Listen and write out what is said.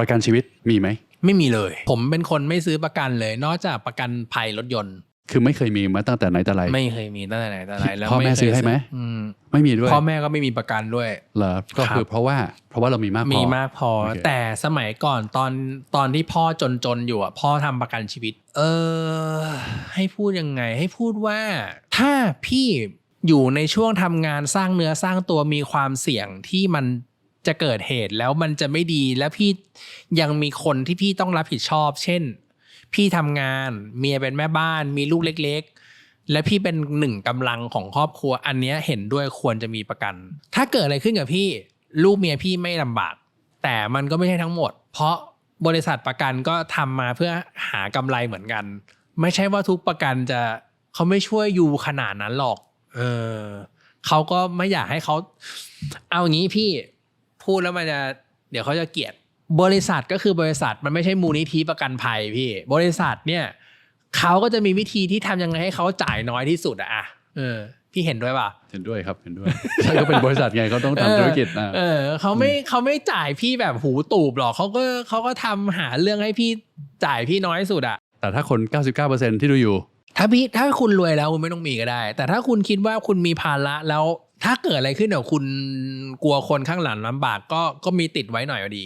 ประกันชีวิตมีไหม ไม่มีเลย ผมเป็นคนไม่ซื้อประกันเลย นอกจากประกันภัยรถยนต์ คือไม่เคยมีมาตั้งแต่ไหนแต่ไร ไม่เคยมีตั้งแต่ไหนแต่ไรแล้วพ่อแม่ไเคยซื้อให้ไหมอืมไม่มีด้วยพ่อแม่ก็ไม่มีประกันด้วยเหรอก็ครับคือเพราะว่าเพราะว่าเรามีมากพอมีมากพอโอเคแต่สมัยก่อนตอนตอนที่พ่อจนๆอยู่อะพ่อทำประกันชีวิต เออ ให้พูดยังไง ให้พูดว่า ถ้าพี่อยู่ในช่วงทำงานสร้างเนื้อสร้างตัวมีความเสี่ยงที่มัน จะเกิดเหตุแล้วมันจะไม่ดีแล้วพี่ยังมีคนที่พี่ต้องรับผิดชอบ เช่น พี่ทำงานเมียเป็นแม่บ้าน มีลูกเล็ก ๆ และพี่เป็นหนึ่งกำลังของครอบครัว อันนี้เห็นด้วยควรจะมีประกัน ถ้าเกิดอะไรขึ้นกับพี่ ลูกเมียพี่ไม่ลำบาก แต่มันก็ไม่ใช่ทั้งหมด เพราะบริษัทประกันก็ทำมาเพื่อหากำไรเหมือนกัน ไม่ใช่ว่าทุกประกันจะเขาไม่ช่วยยูขนาดนั้นหรอก เออเขาก็ไม่อยากให้เขา เอาอย่างนี้พี่ พูดแล้วมันจะเดี๋ยวเขาจะเกลียดบริษัทก็คือบริษัทมันไม่ใช่มูลนิธิประกันภัยพี่ บริษัทเนี่ยเขาก็จะมีวิธีที่ทำยังไงให้เขาจ่ายน้อยที่สุดอะอะเออ พี่เห็นด้วยป่ะเห็นด้วยครับเห็นด้วยใช่ก็เป็นบริษัทไงเขาต้องทำธุรกิจนะเออเขาไม่เขาไม่จ่ายพี่แบบหูตูบหรอกเขาก็เขาก็ทำหาเรื่องให้พี่จ่ายพี่น้อยที่สุดอะแต่ถ้าคน 99%ที่ดูอยู่ ถ้าพี่ถ้าคุณรวยแล้วคุณไม่ต้องมีก็ได้ แต่ถ้าคุณคิดว่าคุณมีภาระแล้ว ถ้าเกิดอะไรขึ้นเดี๋ยวคุณกลัวคนข้างหลังลำบากก็ก็มีติดไว้หน่อยก็ดี